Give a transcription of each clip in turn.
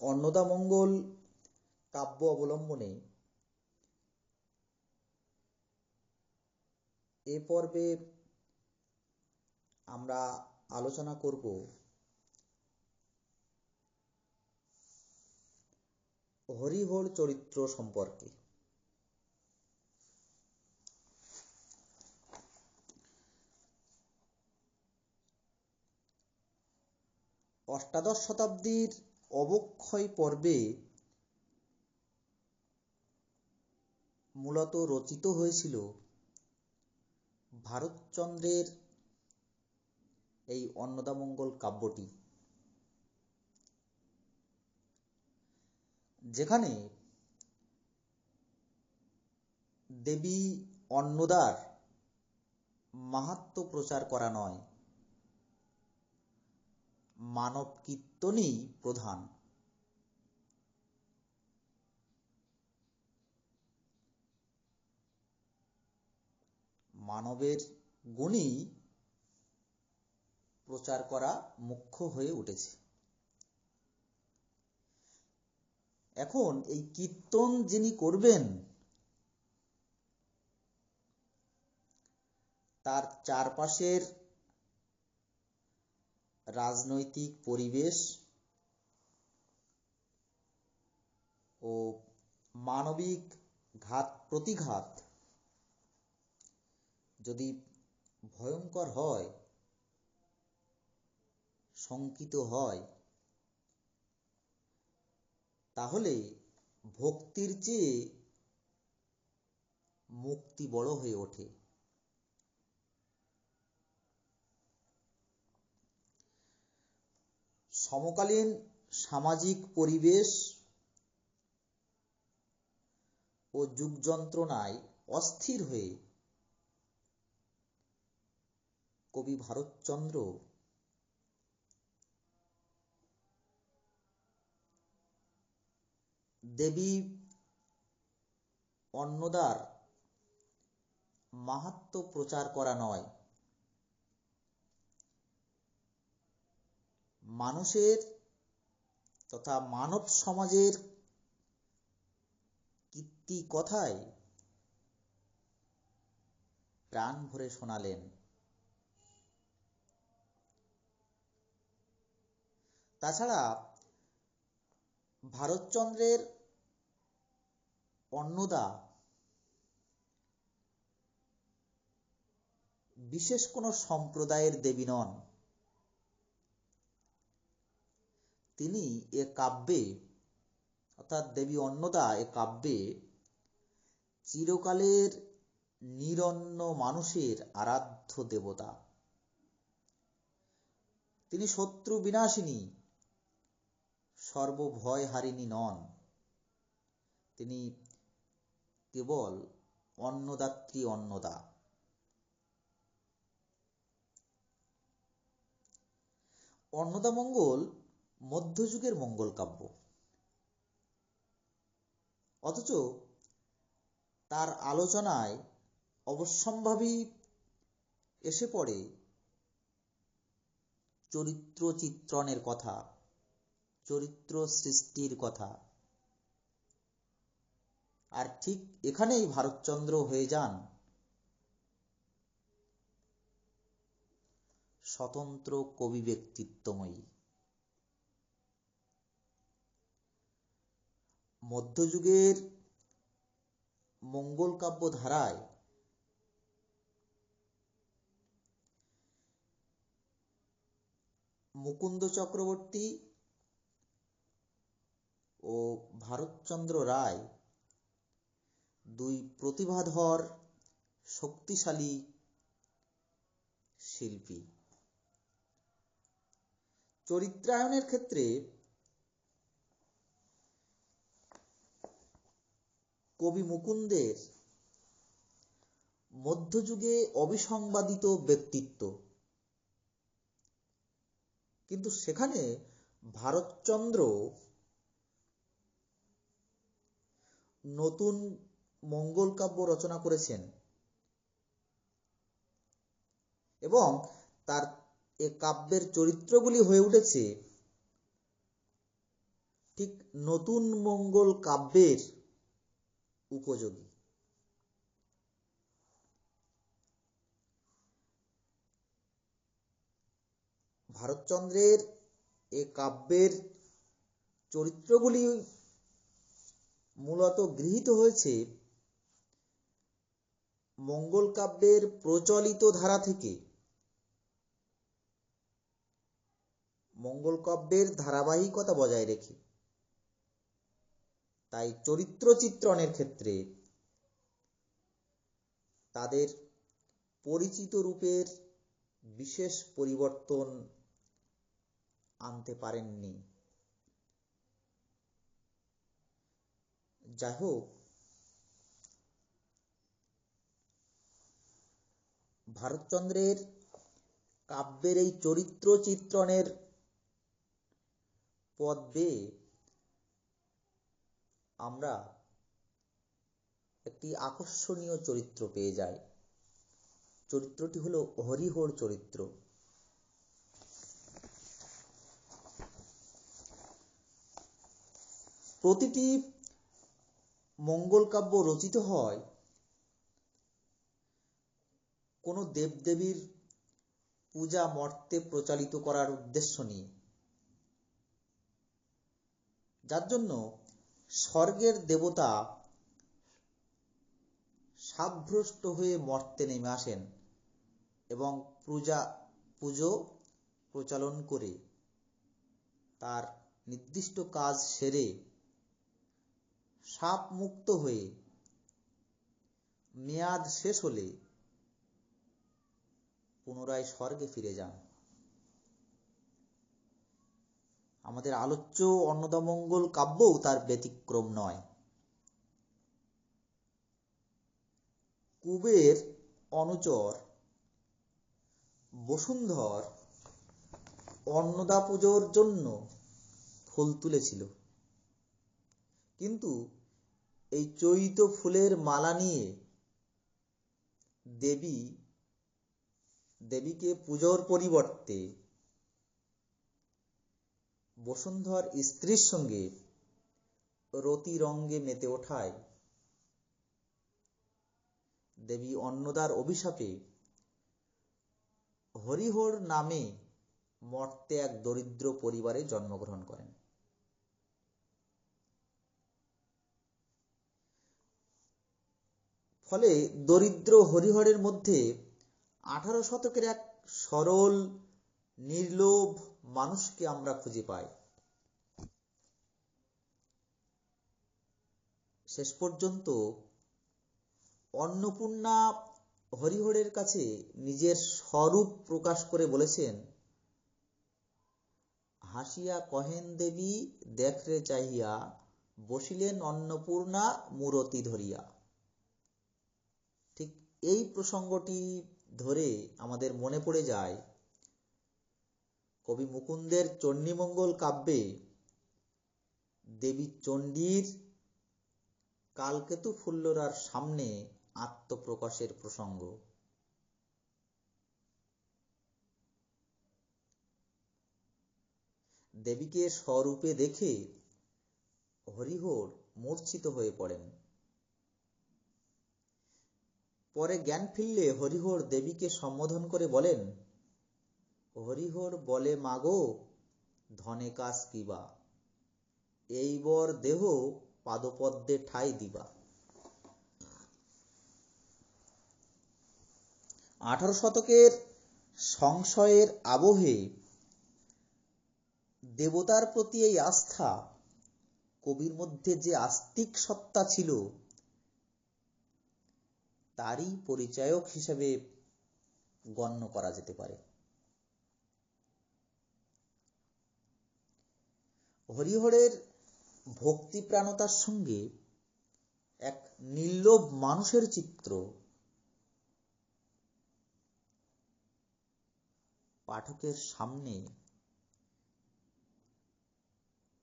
অন্নদামঙ্গল কাব্য অবলম্বনে এ পর্বে আমরা আলোচনা করব হরিহর চরিত্র সম্পর্কে। অষ্টাদশ শতাব্দীর অবক্ষয় পর্বে মূলত রচিত হয়েছিল। ভারতচন্দ্রের এই অন্নদামঙ্গল কাব্যটি। যেখানে দেবী অন্নদার মাহাত্ম প্রচার করা নয়। মানব কীর্তনই প্রধান। মানবের গুণই প্রচার করা মুখ্য হয়ে উঠেছে। এখন এই কীর্তন যিনি করবেন, তার চারপাশের রাজনৈতিক পরিবেশ ও মানবিক ঘাত প্রতিঘাত যদি ভয়ঙ্কর হয়, শঙ্কিত হয়, তাহলে ভক্তির চেয়ে মুক্তি বড় হয়ে ওঠে। সমকালীন সামাজিক পরিবেশ ও যুগ যন্ত্রণায় অস্থির হয়ে কবি ভারতচন্দ্র দেবী অন্নদার মাহাত্ম প্রচার করা নয়। মানুষের তথা মানব সমাজের কীর্তি কথায় প্রাণ ভরে শোনালেন। তাছাড়া ভারতচন্দ্রের অন্নদা বিশেষ কোনো সম্প্রদায়ের দেবী নন। তিনি এ কাব্যে, অর্থাৎ দেবী অন্নদা এ কাব্যে চিরকালের নিরন্ন মানুষের আরাধ্য দেবতা। তিনি শত্রু বিনাশিনী সর্বভয় হারিণী নন। তিনি কেবল অন্নদাত্রী অন্নদা। অন্নদা মঙ্গল মধ্যযুগের মঙ্গল কাব্য। অথচ তার আলোচনায় অবশ্যম্ভাবী এসে পড়ে চরিত্র চিত্রণের কথা চরিত্র সৃষ্টির কথা। আর ঠিক এখানেই ভারতচন্দ্র হয়ে যান স্বতন্ত্র কবি ব্যক্তিত্বময়ী। মধ্যযুগের মঙ্গল কাব্য ধারায় মুকুন্দ চক্রবর্তী ও ভারতচন্দ্র রায় দুই প্রতিভাধর শক্তিশালী শিল্পী। চরিত্রায়নের ক্ষেত্রে কবি মুকুন্দের মধ্যযুগে অবিসংবাদিত ব্যক্তিত্ব। কিন্তু সেখানে ভারতচন্দ্র নতুন মঙ্গল কাব্য রচনা করেছেন এবং তার এ কাব্যের চরিত্রগুলি হয়ে উঠেছে ঠিক নতুন মঙ্গল কাব্যের উপযোগী। ভারতচন্দ্রের এ কাব্যের চরিত্রগুলি মূলত গৃহীত হয়েছে মঙ্গল কাব্যের প্রচলিত ধারা থেকে। মঙ্গল কাব্যের ধারাবাহিকতা বজায় রেখে। তাই চরিত্র চিত্রণের ক্ষেত্রে তাদের পরিচিত রূপের বিশেষ পরিবর্তন আনতে পারেননি। যাই হোক, ভারতচন্দ্রের কাব্যের এই চরিত্র চিত্রণের পদ বেয়ে আমরা একটি আকর্ষণীয় চরিত্র পেয়ে যাই। চরিত্রটি হল হরিহর চরিত্র। প্রতিটি মঙ্গল কাব্য রচিত হয় কোনো দেবদেবীর পূজা মর্তে প্রচালিত করার উদ্দেশ্য নিয়ে। যার জন্য স্বর্গের দেবতা সাভ্রষ্ট হয়ে মর্তে নেমে আসেন এবং পূজা, পুজো প্রচলন করে তার নির্দিষ্ট কাজ সেরে সাপ মুক্ত হয়ে মেয়াদ শেষ হলে পুনরায় স্বর্গে ফিরে যান। আমাদের আলোচ্য অন্নদামঙ্গল কাব্যও তার ব্যতিক্রম নয়। কুবের অনুচর বসুন্ধর অন্নদা পুজোর জন্য ফুল তুলেছিল। কিন্তু এই চৈত ফুলের মালা নিয়ে দেবী, দেবীকে পুজোর পরিবর্তে বসুন্ধর স্ত্রীর সঙ্গে রতি রঙ্গে মেতে ওঠায়। দেবী অন্নদার অভিশাপে হরিহর নামে মর্তে এক দরিদ্র পরিবারে জন্মগ্রহণ করেন। ফলে দরিদ্র হরিহরের মধ্যে আঠারো শতকের এক সরল, নির্লোভ মানুষকে আমরা খুঁজে পাই। শেষ পর্যন্ত অন্নপূর্ণা হরিহরের কাছে নিজের স্বরূপ প্রকাশ করে বলেছেন, হাসিয়া কহেন দেবী দেখরে চাহিয়া, বসিলেন অন্নপূর্ণা মূরতি ধরিয়া। ঠিক এই প্রসঙ্গটি ধরে আমাদের মনে পড়ে যায় কবি মুকুন্দের চণ্ডীমঙ্গল কাব্যে দেবী চণ্ডীর কালকেতু ফুল্লরার সামনে আত্মপ্রকাশের প্রসঙ্গ। দেবীকে স্বরূপে দেখে হরিহর মূর্ছিত হয়ে পড়েন। পরে জ্ঞান ফিরলে হরিহর দেবীকে সম্বোধন করে বলেন হরিহর বলে, মাগো, ধনে কাজ কিবা এই বর দেহ পাদপদ্মে ঠাই দিবা। আঠারো শতকের সংশয়ের আবহে দেবতার প্রতি এই আস্থা, কবির মধ্যে যে আস্তিক সত্তা ছিল, তারই পরিচায়ক হিসেবে গণ্য করা যেতে পারে। হরিহরের ভক্তিপ্রাণতার সঙ্গে এক নির্লোভ মানুষের চিত্র পাঠকের সামনে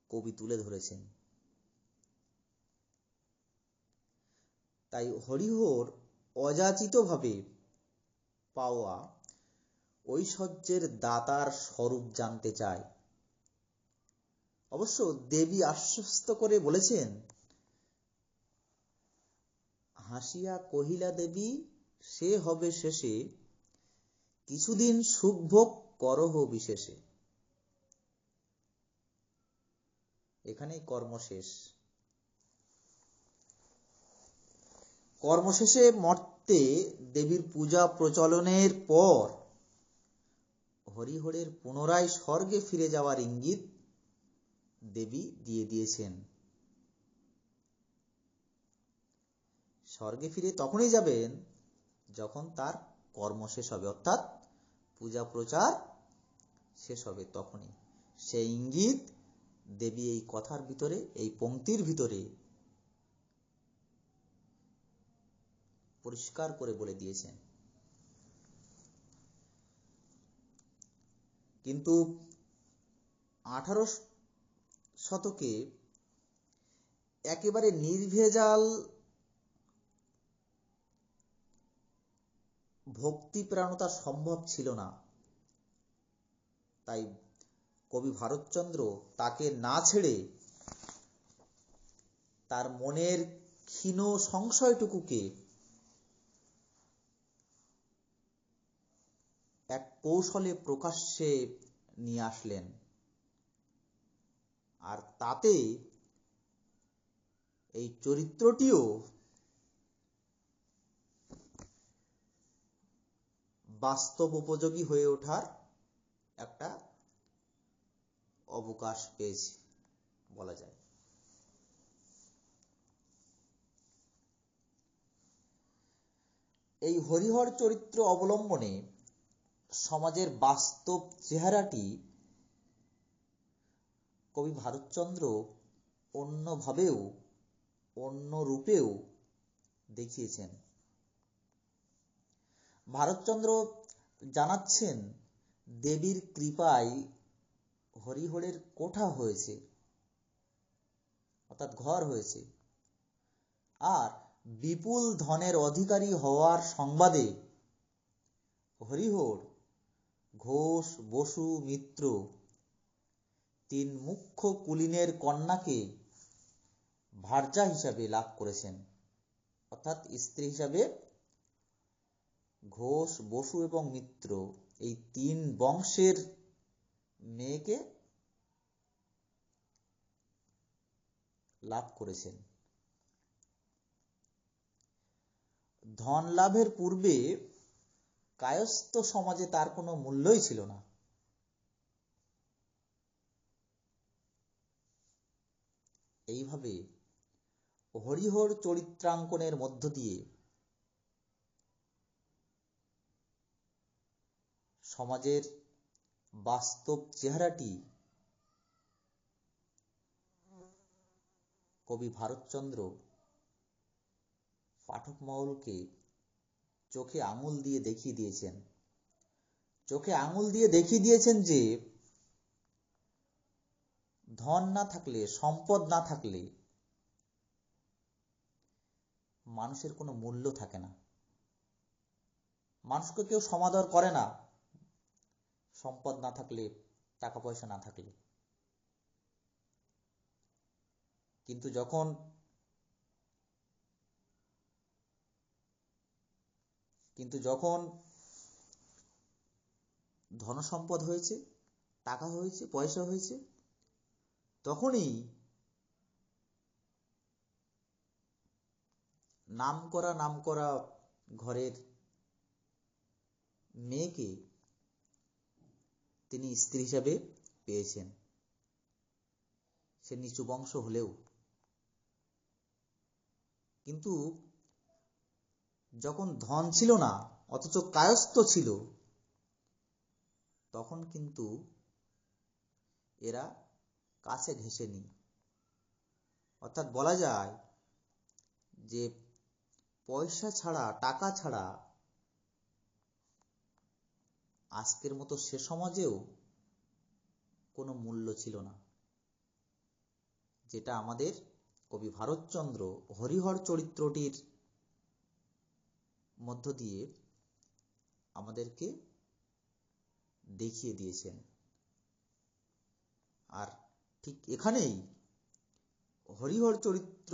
কবি তুলে ধরেছেন। তাই হরিহর অযাচিতভাবে পাওয়া ঐশ্বর্যের দাতার স্বরূপ জানতে চায়। অবশ্য দেবী আশ্বস্ত করে বলেছেন, হাসিয়া কহিলা দেবী, সে হবে শেষে। কিছুদিন সুখভোগ করহ বিশেষে। এখানেই কর্ম শেষ। কর্মশেষে মর্তে দেবীর পূজা প্রচলনের পর হরিহরের পুনরায় স্বর্গে ফিরে যাওয়ার ইঙ্গিত দেবী দিয়ে দিয়েছেন। স্বর্গে ফিরে তখনই যাবেন যখন তার কর্ম শেষ হবে। অর্থাৎ পূজা প্রচার শেষ হবে তখনই। সেই ইঙ্গিত দেবী এই কথার ভিতরে, এই পংক্তির ভিতরে পরিষ্কার করে বলে দিয়েছেন। কিন্তু আঠারো শতকে একেবারে নির্ভেজাল ভক্তিপ্রাণতা সম্ভব ছিল না। তাই কবি ভারতচন্দ্র তাকে না ছেড়ে তার মনের ক্ষীণ সংশয়টুকুকে এক কৌশলে প্রকাশ্যে নিয়ে আসলেন। আর তাতে এই চরিত্রটিও বাস্তব উপযোগী হয়ে ওঠার একটা অবকাশ পেয়েছে, বলা যায়। এই হরিহর চরিত্র অবলম্বনে সমাজের বাস্তব চেহারাটি কবি ভারতচন্দ্র অন্যভাবেও অন্য রূপেও দেখিয়েছেন। ভারতচন্দ্র জানাচ্ছেন, দেবীর কৃপায় হরিহরের কোঠা হয়েছে। অর্থাৎ ঘর হয়েছে। আর বিপুল ধনের অধিকারী হওয়ার সংবাদে হরিহর ঘোষ বসু মিত্র তিন মুখ্য কুলীনের কন্যাকে ভার্যা হিসাবে লাভ করেছেন। অর্থাৎ স্ত্রী হিসাবে ঘোষ, বসু এবং মিত্র এই তিন বংশের মেয়েকে লাভ করেছেন। ধন লাভের পূর্বে কায়স্থ সমাজে তার কোনো মূল্যই ছিল না। এইভাবে হরিহর চরিত্রাঙ্কনের মধ্য দিয়ে সমাজের বাস্তব চেহারাটি কবি ভারতচন্দ্র পাঠক মহলকে চোখে আঙুল দিয়ে দেখিয়ে দিয়েছেন। চোখে আঙুল দিয়ে দেখিয়ে দিয়েছেন যে ধন না থাকলে, সম্পদ না থাকলে মানুষের কোনো মূল্য থাকে না। মানুষকে কেউ সমাদর করে না। সম্পদ না থাকলে টাকা পয়সা না থাকলে। কিন্তু যখন কিন্তু যখন ধনসম্পদ হয়েছে, টাকা হয়েছে, পয়সা হয়েছে তখনই নাম করা নাম করা ঘরের মেয়েকে তিনি স্ত্রী হিসাবে পেয়েছেন। সে নিচু বংশ হলেও। কিন্তু যখন ধন ছিল না, অথচ কায়স্থ ছিল, তখন কিন্তু এরা কাছে ঘেসেনি অর্থাৎ বলা যায় যে পয়সা ছাড়া, টাকা ছাড়া আজকের মতো সে সমাজেও কোনো মূল্য ছিল না। যেটা আমাদের কবি ভারতচন্দ্র হরিহর চরিত্রটির মধ্য দিয়ে আমাদেরকে দেখিয়ে দিয়েছেন। আর ঠিক এখানেই হরিহর চরিত্র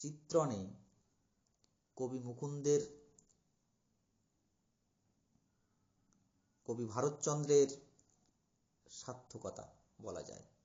চিত্রণে কবি মুকুন্দের কবি ভারতচন্দ্রের সার্থকতা বলা যায়।